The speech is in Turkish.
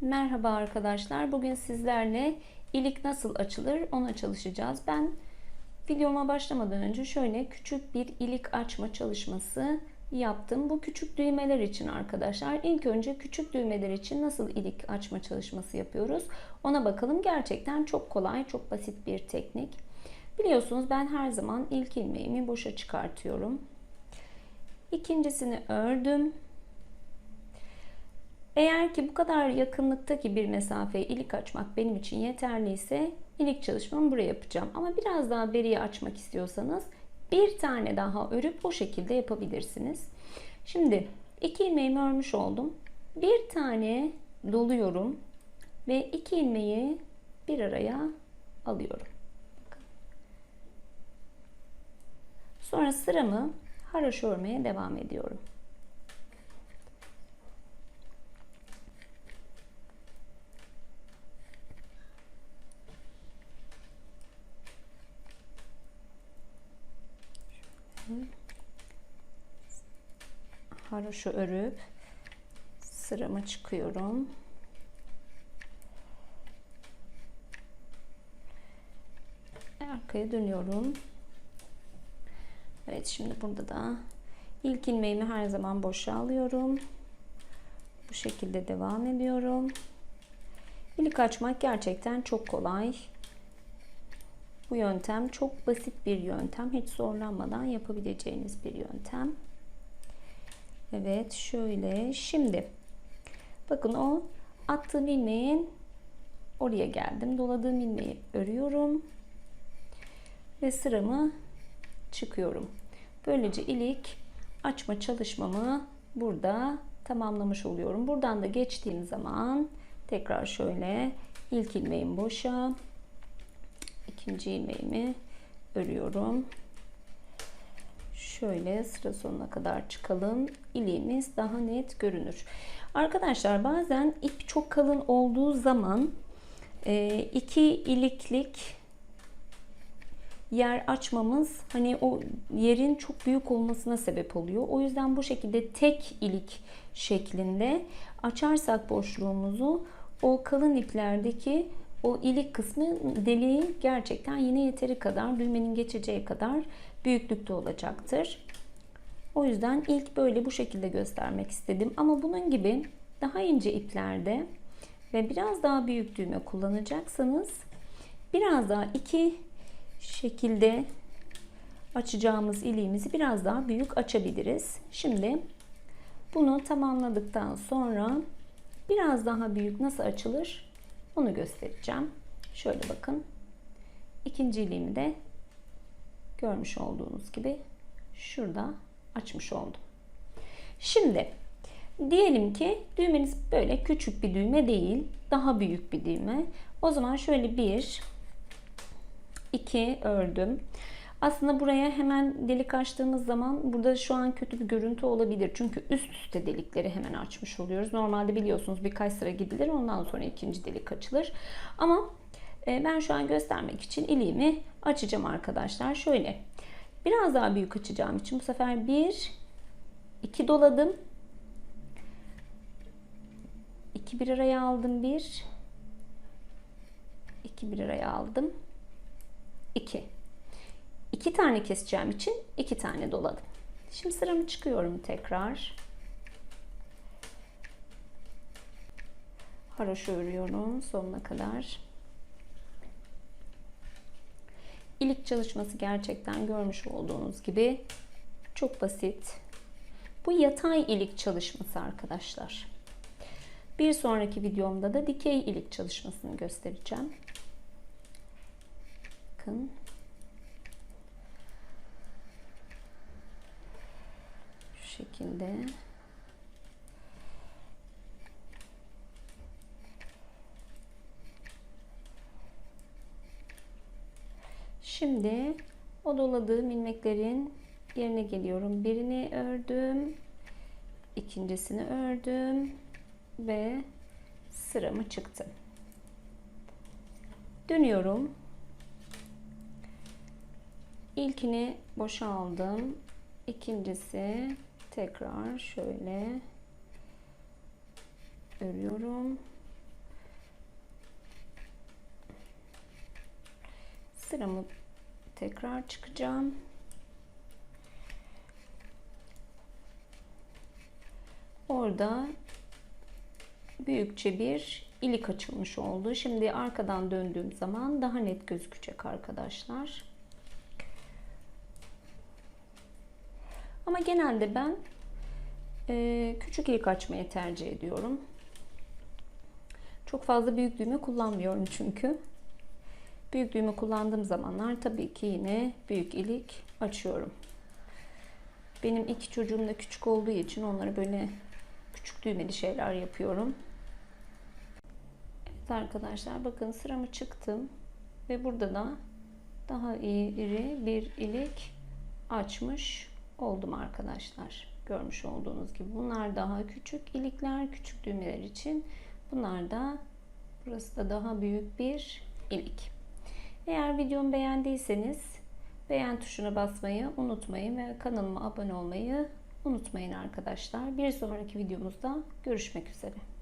Merhaba arkadaşlar. Bugün sizlerle ilik nasıl açılır ona çalışacağız. Ben videoma başlamadan önce şöyle küçük bir ilik açma çalışması yaptım. Bu küçük düğmeler için arkadaşlar. İlk önce küçük düğmeler için nasıl ilik açma çalışması yapıyoruz? Ona bakalım. Gerçekten çok kolay, çok basit bir teknik. Biliyorsunuz ben her zaman ilk ilmeğimi boşa çıkartıyorum. İkincisini ördüm. Eğer ki bu kadar yakınlıktaki bir mesafeye ilik açmak benim için yeterliyse ilik çalışmamı buraya yapacağım. Ama biraz daha beriye açmak istiyorsanız bir tane daha örüp o şekilde yapabilirsiniz. Şimdi iki ilmeğimi örmüş oldum. Bir tane doluyorum ve iki ilmeği bir araya alıyorum. Sonra sıramı haraşo örmeye devam ediyorum. Haroşa örüp sıramı çıkıyorum. Arkaya dönüyorum. Evet şimdi burada da ilk ilmeğimi her zaman boşa alıyorum. Bu şekilde devam ediyorum. İlik açmak gerçekten çok kolay. Bu yöntem çok basit bir yöntem. Hiç zorlanmadan yapabileceğiniz bir yöntem. Evet şöyle şimdi bakın o attığım ilmeğin oraya geldim. Doladığım ilmeği örüyorum. Ve sıramı çıkıyorum. Böylece ilik açma çalışmamı burada tamamlamış oluyorum. Buradan da geçtiğim zaman tekrar şöyle ilk ilmeğim boşa ikinci ilmeğimi örüyorum. Şöyle sıra sonuna kadar çıkalım. İliğimiz daha net görünür. Arkadaşlar bazen ip çok kalın olduğu zaman e, iki iliklik yer açmamız hani o yerin çok büyük olmasına sebep oluyor. O yüzden bu şekilde tek ilik şeklinde açarsak boşluğumuzu o kalın iplerdeki o ilik kısmı deliği gerçekten yine yeteri kadar düğmenin geçeceği kadar büyüklükte olacaktır. O yüzden ilk böyle bu şekilde göstermek istedim. Ama bunun gibi daha ince iplerde ve biraz daha büyük düğme kullanacaksanız biraz daha iki şekilde açacağımız iliğimizi biraz daha büyük açabiliriz. Şimdi bunu tamamladıktan sonra biraz daha büyük nasıl açılır onu göstereceğim. Şöyle bakın. İkinci iliğimi de görmüş olduğunuz gibi şurada açmış oldum. Şimdi diyelim ki düğmeniz böyle küçük bir düğme değil, daha büyük bir düğme. O zaman şöyle bir, iki ördüm. Aslında buraya hemen delik açtığımız zaman burada şu an kötü bir görüntü olabilir. Çünkü üst üste delikleri hemen açmış oluyoruz. Normalde biliyorsunuz birkaç sıra gidilir ondan sonra ikinci delik açılır. Ama e, ben şu an göstermek için iliğimi açacağım arkadaşlar. Şöyle biraz daha büyük açacağım için bu sefer bir iki doladım. iki bir araya aldım bir. iki bir araya aldım. 2. 2 tane keseceğim için 2 tane doladım. Şimdi sıramı çıkıyorum tekrar. Haroşa örüyorum sonuna kadar. İlik çalışması gerçekten görmüş olduğunuz gibi çok basit. Bu yatay ilik çalışması arkadaşlar. Bir sonraki videomda da dikey ilik çalışmasını göstereceğim. Bakın. Şu şekilde. Şimdi o doladığım ilmeklerin yerine geliyorum. Birini ördüm. ikincisini ördüm ve sıramı çıktı. Dönüyorum. İlkini boşa aldım. İkincisi tekrar şöyle örüyorum. Sıramı tekrar çıkacağım. Orada büyükçe bir ilik açılmış oldu. Şimdi arkadan döndüğüm zaman daha net gözükecek arkadaşlar. Ama genelde ben e, küçük ilik açmayı tercih ediyorum. Çok fazla büyük düğme kullanmıyorum çünkü. Büyük düğme kullandığım zamanlar tabii ki yine büyük ilik açıyorum. Benim iki çocuğum da küçük olduğu için onlara böyle küçük düğmeli şeyler yapıyorum. Evet arkadaşlar bakın sıramı çıktım ve burada da daha iri bir ilik açmış oldum arkadaşlar. Görmüş olduğunuz gibi bunlar daha küçük ilikler, küçük düğmeler için. Bunlar da burası da daha büyük bir ilik. Eğer videomu beğendiyseniz beğen tuşuna basmayı unutmayın ve kanalıma abone olmayı unutmayın arkadaşlar. Bir sonraki videomuzda görüşmek üzere.